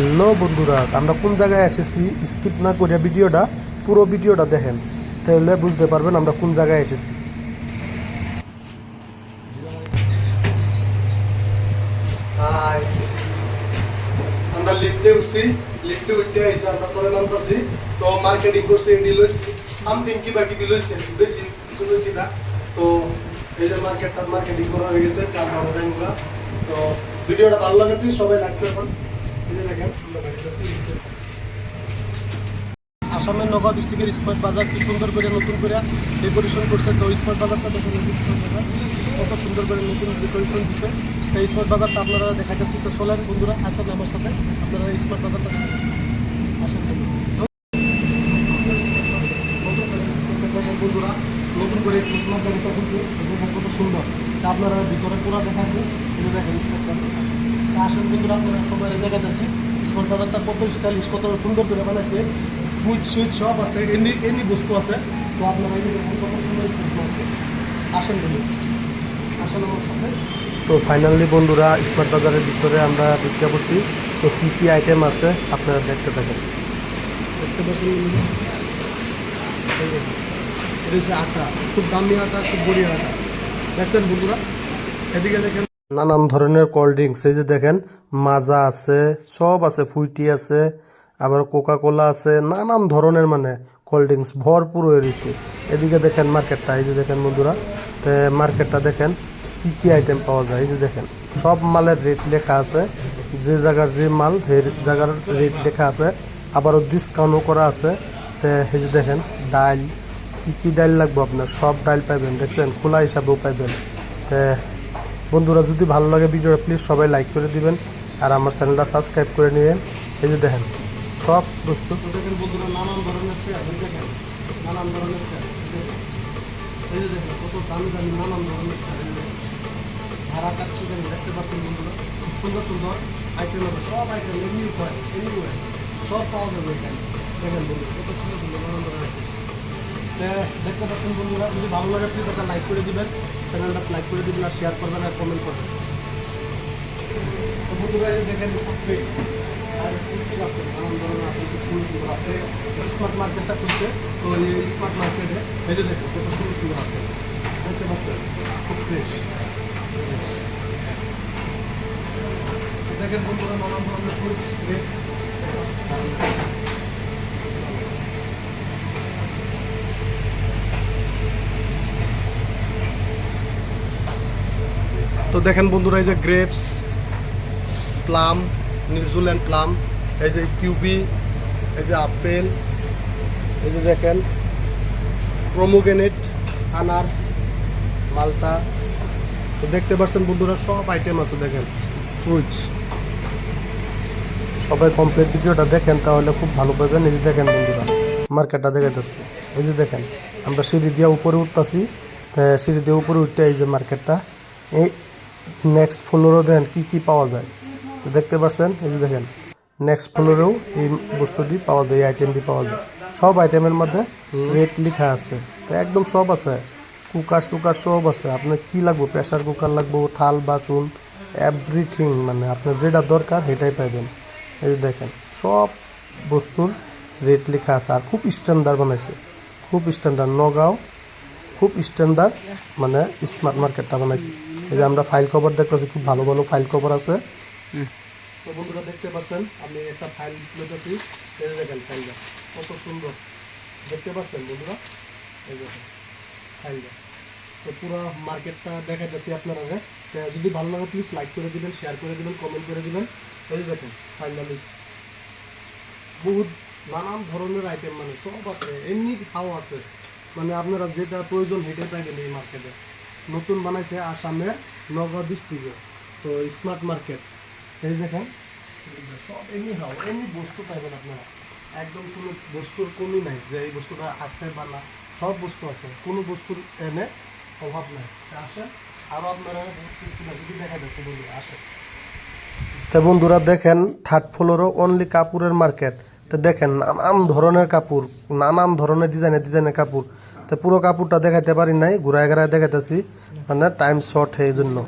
Hello বন্ধুরা, আমরা কোন জায়গায় এসেছি স্কিপ না করে ভিডিওটা, পুরো ভিডিওটা দেখেন। তাহলে বুঝতে পারবেন আমরা কোন জায়গায় এসেছি। আমরা লিফটে উঠছি। লিফটে উঠতে আইছি আমরা তোরে নামতাছি। তো মার্কেটিং করছি এডি লইছি। সামথিং কিবা কিবি লইছি, বেশি কিছু লইছি না। তো এই যে মার্কেটটা মার্কেটিং করা হয়ে গেছে টাইমগুলো তো ভিডিওটা ভালো লাগে প্লিজ সবাই লাইক করবেন। আসামের নগাঁও ডিস্ট্রিক্টের স্মার্ট বাজার কি সুন্দর করে নতুন করে ডেকোরেশন করছে? তো স্মার্ট বাজারটা দেখুন কত সুন্দর করে নতুন ডেকোরেশন দিচ্ছে। তো স্মার্ট বাজারটা আপনারা দেখা যাচ্ছে তো চলেন বন্ধুরা আসেন আমার সাথে। আপনারা স্মার্ট বাজারটা। আসেন বন্ধুরা। নতুন করে স্মার্ট বাজারটা কত সুন্দর। আপনারা ভিতরে পুরো দেখাবো দেখেন, স্মার্ট বাজার আসেন বন্ধুরা আপনারা সবাই দেখা যাচ্ছে স্মার্ট বাজারটা কত স্টাইলিশ কত সুন্দর করে বানাইছে। ফুড সুইট সব আছে এমনি এমনি বস্তু আছে। তো আপনারা কত সুন্দর আসেন বন্ধু আসেন আমার সাথে। তো ফাইনালি বন্ধুরা স্মার্ট বাজারের ভিতরে আমরা ঢুকে বসি তো কী কী আইটেম আছে আপনারা দেখতে থাকেন। দেখতে পাচ্ছেন আটা খুব দামি আটা খুব বড়ি আটা। দেখছেন বন্ধুরা? এদিকে দেখেন। নানান ধরনের কোল্ড ড্রিঙ্কস এই যে দেখেন, মাজা আছে, সব আছে, ফুইটি আছে, আবার কোকা কোলা আছে, নানান ধরনের মানে কোল্ড ড্রিঙ্কস ভরপুর হয়ে রয়েছে। এদিকে দেখেন মার্কেটটা এই যে দেখেন বন্ধুরা, তো মার্কেটটা দেখেন, কি কি আইটেম পাওয়া যায়, এই যে দেখেন, সব মালের রেট লেখা আছে, যে জায়গার যে মাল সেই জায়গার রেট লেখা আছে, আবারও ডিসকাউন্টও করা আছে, তো এই যে দেখেন ডাল কি কি ডাল লাগবে আপনার, সব ডাল পাইবেন, দেখছেন, খোলা হিসাবেও পাইবেন, তো বন্ধুরা, যদি ভালো লাগে ভিডিওটা প্লিজ সবাই লাইক করে দিবেন আর আমার চ্যানেলটা সাবস্ক্রাইব করে নিবেন। এই যে দেখেন, সব বস্তু। সব পাওয়া যাবে এখানে দেখেন কত সুন্দর সুন্দর নানান ধরনের দেখতে পাচ্ছেন বন্ধুরা, যদি ভালো লাগে প্লিজ একটা লাইক করে দিবেন চ্যানেলটা লাইক করে দিবেন আর শেয়ার করবেন আর কমেন্ট করবেন। তো বন্ধুরা দেখেন আর ফুল স্মার্ট মার্কেটটা খুলছে। তো এই স্মার্ট মার্কেটে এই যে কত সুন্দর সুন্দর আছে। দেখতে পাচ্ছেন? খুব ফ্রেশ দেখেন বন্ধুরা নানান ধরনের ফ্রুটস গ্রেপস তো দেখেন বন্ধুরা, এই যে গ্রেপস, প্লাম, নিউজিল্যান্ড প্লাম, এই যে কিউবি, এই যে আপেল, এই যে দেখেন প্রোমোগেনেট আনার, মালটা। তো দেখতে পাচ্ছেন বন্ধুরা, সব আইটেম আছে দেখেন ফ্রুটস সবাই কমপ্লিট ভিডিওটা দেখেন, তাহলে খুব ভালো পাবেন। এই যে দেখেন বন্ধুরা মার্কেটটা দেখাইতেছি। এই যে দেখেন, আমরা সিঁড়ি দিয়ে উপরে উঠতেছি সিঁড়ি দিয়ে উপরে উঠতে এই যে মার্কেটটা এই নেক্সট ফ্লোরও দেখেন, কি কি পাওয়া যায়? দেখতে পাচ্ছেন, এই যে দেখেন। নেক্সট ফ্লোরেও এই বস্তুটি পাওয়া যায়, এই আইটেমটি পাওয়া যায়। সব আইটেমের মধ্যে রেট লেখা আছে। তো একদম সব আছে। কুকার সুকার সব আছে। আপনার কি লাগবে? প্রেসার কুকার লাগবে, থাল, বাসন এভরিথিং মানে আপনার যেটা দরকার, সেটাই পাইবেন। এই যে দেখেন, সব বস্তুর রেট লেখা আছে। আর খুব স্ট্যান্ডার্ড বানাইছে। খুব স্ট্যান্ডার্ড নগাঁও, খুব স্ট্যান্ডার্ড মানে স্মার্ট মার্কেটটা বানাইছে। এই যে আমরা ফাইল কভার দেখতেছি খুব ভালো ভালো ফাইল কভার আছে। তো বন্ধুরা দেখতে পাচ্ছেন আমি একটা ফাইল লিখেছি এই দেখেন ফাইলটা কত সুন্দর। দেখতে পাচ্ছেন বন্ধুরা? এই দেখেন ফাইলটা তো পুরো মার্কেটটা দেখাইতেছি আপনারা তো যদি ভালো লাগে প্লিজ লাইক করে দিবেন শেয়ার করে দিবেন কমেন্ট করে দিবেন। এই দেখেন লিস্ট বহুত নানান ধরনের আইটেম মানে সব আছে এমনি খাওয়া আছে। মানে আপনারা যেটা প্রয়োজন সেটাই পাইবেন এই মার্কেটে নতুন বানাইছে আসামে নগাঁও ডিস্ট্রিক্টে তো স্মার্ট মার্কেট এই দেখেন। সব এমনি খাও এমনি বস্তু পাইবেন আপনারা। একদম কোনো বস্তুর কমি নাই, যে এই বস্তুটা আছে বা না, সব বস্তু আছে। কোনো বস্তুর এনে অভাব নাই। আসেন আরও আপনারা যদি দেখা যাচ্ছে বলি আসেন। তো বন্ধুরা দেখেন, থার্ড ফ্লোরও অনলি কাপড়ের মার্কেট তো দেখেন, নানান ধরনের কাপড়, নানান ধরনের ডিজাইনের ডিজাইনের কাপড়। পুরো কাপড়টা দেখাইতে পারি নাই ঘুরায় ঘুরায় দেখাইতেছি। মানে টাইম শর্ট এই জন্য।